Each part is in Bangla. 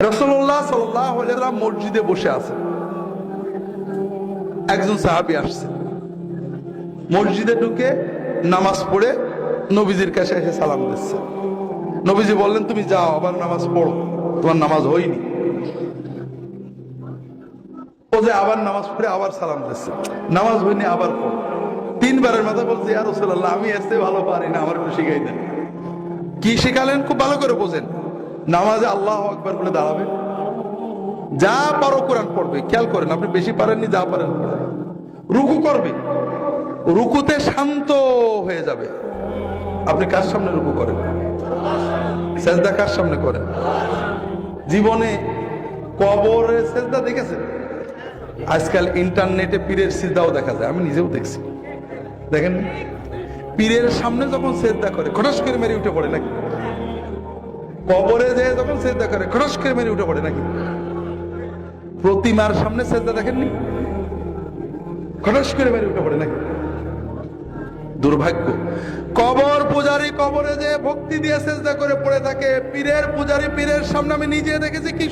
রসল্লাহ সাল্লাম মসজিদে বসে আছে। একজন সাহাবি আসছে। মসজিদে ঢুকে নামাজ পড়ে নবীজির কাছে এসে সালাম দিচ্ছে। নবীজি বললেন, তুমি যাও, আবার নামাজ পড়ো। তোমার নামাজ হয়নি। ও যে আবার নামাজ পড়ে আবার সালাম দিচ্ছে। নামাজ হয়নি, আবার পড়ো। তিনবারের মাথা বলছে আর রসল্লাহ আমি এসে ভালো পারি না, আমার একটু শিখাই দেন। কি শিখালেন? খুব ভালো করে বোঝেন। নামাজে আল্লাহ একবার বলে দাঁড়াবেন যা পারো কোরআন পড়বে, খেয়াল করেন, আপনি বেশি পারেননি, যা পারেন রুকু করবে, রুকুতে শান্ত হয়ে যাবে। আপনি কার সামনে রুকু করেন? সেজদা কার সামনে করেন? জীবনে কবরে সেজদা দেখেছেন? আজকাল ইন্টারনেটে পীরের সিজদাও দেখা যায়, আমি নিজেও দেখছি। দেখেন, পীরের সামনে যখন সেজদা করে, খটাস করে মেরে উঠে পড়ে নাকি? কবরে যেয়ে যখন সেজদা করে খটাস করে মেরে উঠে পড়ে নাকি? প্রতিমার সামনে সেজদা দেখেননি? খটাস করে মেরে উঠে পড়ে নাকি? দুর্ভাগ্য। কবর পূজারি কবরে যে ভক্তি দিয়ে চেষ্টা করে পড়ে থাকে, পীরের পূজারি পীরের সামনে আমি নিজে দেখেছি কি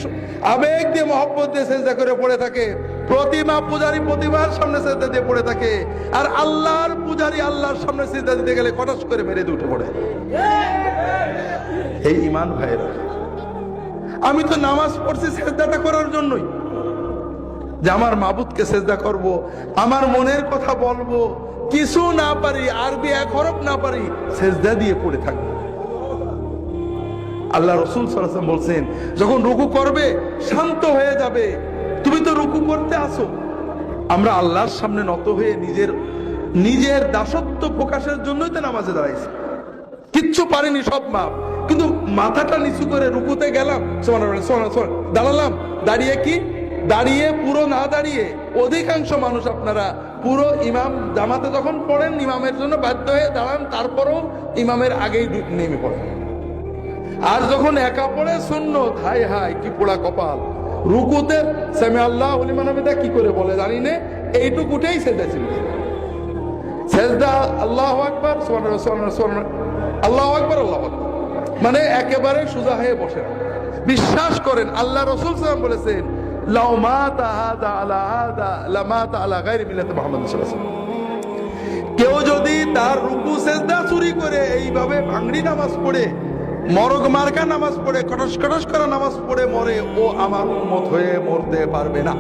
আবেগ দিয়ে, মহব্বত দিয়ে সেজদা করে পড়ে থাকে। প্রতিমা পূজারি প্রতিমার সামনে সেজদা দিয়ে পড়ে থাকে। আর আল্লাহর পূজারি আল্লাহর সামনে সেজদা দিতে গেলে খটাস করে মেরে দিয়ে উঠে পড়ে। এই ইমান ভাইরা আমি তো নামাজ পড়ছি সেজদাটা করার জন্যই। যে আমার মাবুদকে সেজদা করব, আমার মনের কথা বলব, কিছু না পারি, আরবি এক হরফ না পারি, সেজদা দিয়ে পড়ে থাকব। আল্লাহ রসুল বলছেন, যখন রুকু করবে, শান্ত হয়ে যাবে। তুমি তো রুকু করতে আসো। আমরা আল্লাহর সামনে নত হয়ে নিজের নিজের দাসত্ব প্রকাশের জন্যই তো নামাজে দাঁড়াইছি। কিচ্ছু পারিনি সব মাপ, কিন্তু মাথাটা নিচু করে রুকুতে গেলাম। দাঁড়ালাম, দাঁড়িয়ে কি? দাঁড়িয়ে, পুরো না দাঁড়িয়ে অধিকাংশ মানুষ আপনারা পুরো ইমাম জামাতে যখন পড়েন, ইমামের জন্য বাধ্য হয়ে দাঁড়ান, তারপরও ইমামের আগেই নেমে পড়েন। আর যখন একা পড়ে শূন্য হাই হাই কি পোড়া কপাল। রুকুতে সেমে আল্লাহ হলিমান কি করে বলে জানি না এইটুকুটাই সেদা ছিল। সেজদা আল্লাহ আকবার আল্লাহ আকবার, আল্লাহ মানে একেবারে সোজা হয়ে বসে বিশ্বাস করেন, আল্লাহ রসুল সাল্লাম বলেছেন লাউ মাতা হাদা লামাতা আলা গায়রি মিল্লাতি। কেউ যদি তার রুকু সেজদা চুরি করে এইভাবে ভাঙড়ি নামাজ পড়ে, মরগ মার্কা নামাজ পড়ে কটস কটস করা নামাজ পড়ে, মরে ও আমার উন্মত হয়ে মরতে পারবে না